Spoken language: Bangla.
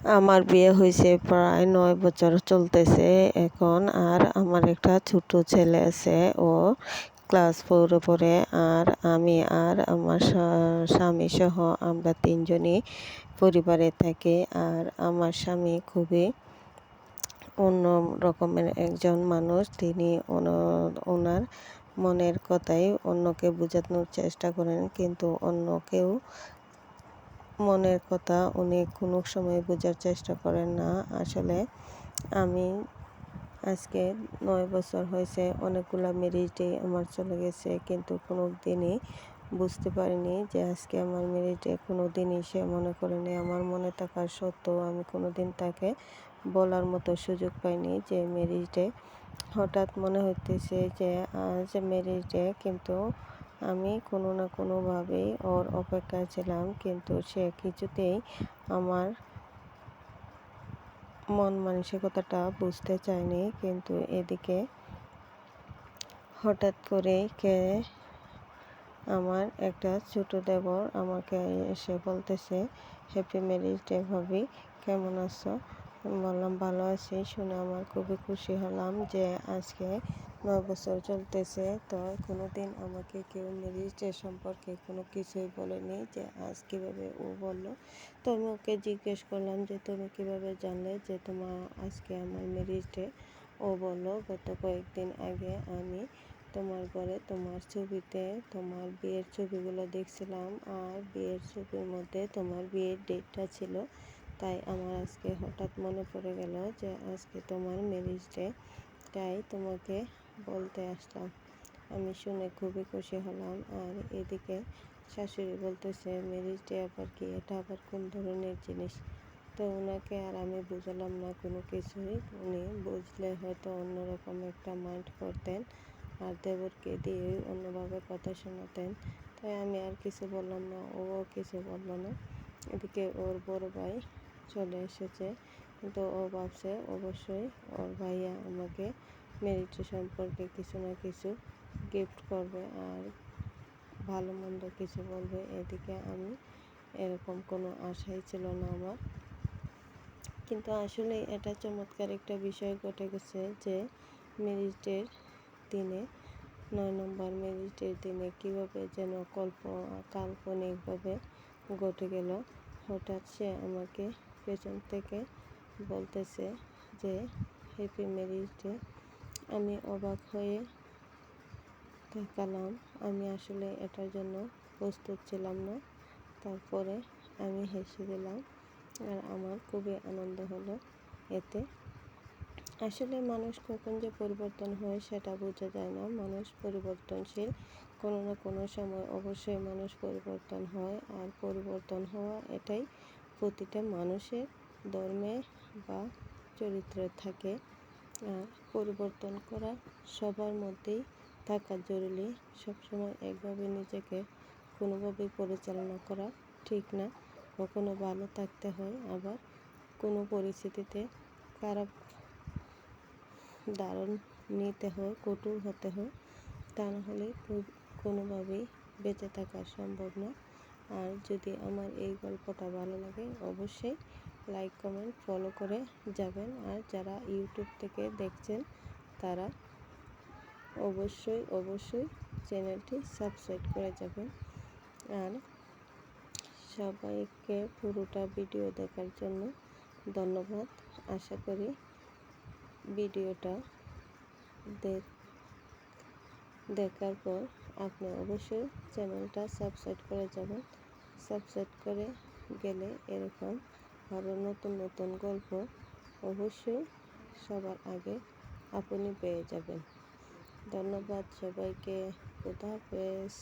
আমার বিয়ে হয়েছে প্রায় নয় বছর চলতেছে এখন, আর আমার একটা ছোট ছেলে আছে, ও ক্লাস ফোরে পড়ে, আর আমি আর আমার স্বামী সহ আমরা তিনজনই পরিবারে থাকি, আর আমার স্বামী খুবই অন্য রকমের একজন মানুষ, তিনি ওনার মনের কথাই অন্যকে বোঝানোর চেষ্টা করেন, কিন্তু অন্য কেউ মনের কথা উনি কোনো সময় বোঝার চেষ্টা করেন না। আসলে আমি আজকে নয় বছর হয়েছে, অনেকগুলো ম্যারেজ ডে আমার চলে গেছে, কিন্তু কোনো দিনই বুঝতে পারিনি যে আজকে আমার ডে কোনো দিনই সে মনে করেনি আমার মনে থাকার সত্ত্বেও আমি কোনো দিন তাকে বলার মতো সুযোগ পাইনি যে ডে হঠাৎ মনে হইতেছে যে আজ ডে কিন্তু আমি কোনো না কোনোভাবেই ওর অপেক্ষায় ছিলাম, কিন্তু সে কিছুতেই আমার মন মানসিকতাটা বুঝতে চায়নি। কিন্তু এদিকে হঠাৎ করে কে আমার একটা ছোট দেবর আমাকে এসে বলতেছে হ্যাপি ম্যারেজ ডে ভাবি, কেমন আছো? বললাম, ভালো আছি। শুনে আমার খুবই খুশি হলাম যে আজকে নয় বছর চলতেছে। তো কোনো দিন আমাকে কেউ ডে সম্পর্কে কোনো কিছুই বলেনি যে আজ কীভাবে ও বলল। তো আমি ওকে জিজ্ঞেস করলাম যে, তুমি কীভাবে জানলে যে তোমার আজকে আমার ম্যারেজ ডে ও বলল, গত কয়েকদিন আগে আমি তোমার ঘরে তোমার ছবিতে, তোমার বিয়ের ছবিগুলো দেখছিলাম, আর বিয়ের ছবির মধ্যে তোমার বিয়ের ডেটটা ছিল তাই আমার আজকে হঠাৎ মনে পড়ে গেল যে আজকে তোমার ম্যারেজ ডে তাই তোমাকে বলতে আসলাম। আমি শুনে খুবই খুশি হলাম। আর এদিকে শাশুড়ি বলতেছে ম্যারেজ ডে আবার কি? এটা আবার কোন ধরনের জিনিস? তো ওনাকে আর আমি বুঝালাম না কোনো কিছুই। উনি বুঝলে হয়তো অন্যরকম একটা মাইন্ড করতেন আর দেবরকে দিয়ে অন্যভাবে কথা শোনাতেন। তাই আমি আর কিছু বললাম না, ও কিছু বলল না। এদিকে ওর বড় ভাই চলে এসেছে। কিন্তু ও ভাবছে অবশ্যই ওর ভাইয়া আমাকে মেরিট সম্পর্কে কিছু না কিছু গিফট করবে আর ভালো মন্দ কিছু বলবে। এদিকে আমি এরকম কোনো আশাই ছিল না আমার। কিন্তু আসলে এটা চমৎকার একটা বিষয় ঘটে গেছে যে মেরিটের দিনে, নয় নম্বর মেরিটের দিনে কীভাবে যেন কল্প, কাল্পনিকভাবে ঘটে গেল। হঠাৎ সে আমাকে পেছন থেকে বলতেছে যে হ্যাপি ম্যারিজ আমি অবাক হয়ে তাকালাম আমি আসলে এটার জন্য প্রস্তুত ছিলাম না। তারপরে আমি হেসে দিলাম। আর আমার খুবই আনন্দ হলো এতে। আসলে মানুষ কখন যে পরিবর্তন হয় সেটা বোঝা যায় না। মানুষ পরিবর্তনশীল কোনো না কোনো সময় অবশ্যই মানুষ পরিবর্তন হয়। আর পরিবর্তন হওয়া এটাই প্রতিটা মানুষের ধর্মে বা চরিত্রে থাকে পরিবর্তন করা সবার মধ্যেই থাকা জরুরি। সবসময় একভাবে নিজেকে কোনোভাবেই পরিচালনা করা ঠিক না। কখনো ভালো থাকতে হয়, আবার কোনো পরিস্থিতিতে খারাপ দারণ নিতে হয়, কঠোর হতে হয়, তা না হলে কোনোভাবেই বেঁচে থাকা সম্ভব না আর যদি আমার এই গল্পটা ভালো লাগে, অবশ্যই লাইক কমেন্ট ফলো করে যাবেন। আর যারা ইউটিউব থেকে দেখছেন, তারা অবশ্যই অবশ্যই চ্যানেলটি সাবস্ক্রাইব করে যাবেন। আর সবাইকে পুরোটা ভিডিও দেখার জন্য ধন্যবাদ। আশা করি ভিডিওটা দেখার পর আপনি অবশ্যই চ্যানেলটা সাবস্ক্রাইব করে যাবেন। সাবস্ক্রাইব করে গেলে এরকম আরও নতুন নতুন গল্প অবশ্যই সবার আগে আপনি পেয়ে যাবেন। ধন্যবাদ সবাইকে। খুদা হাফেজ।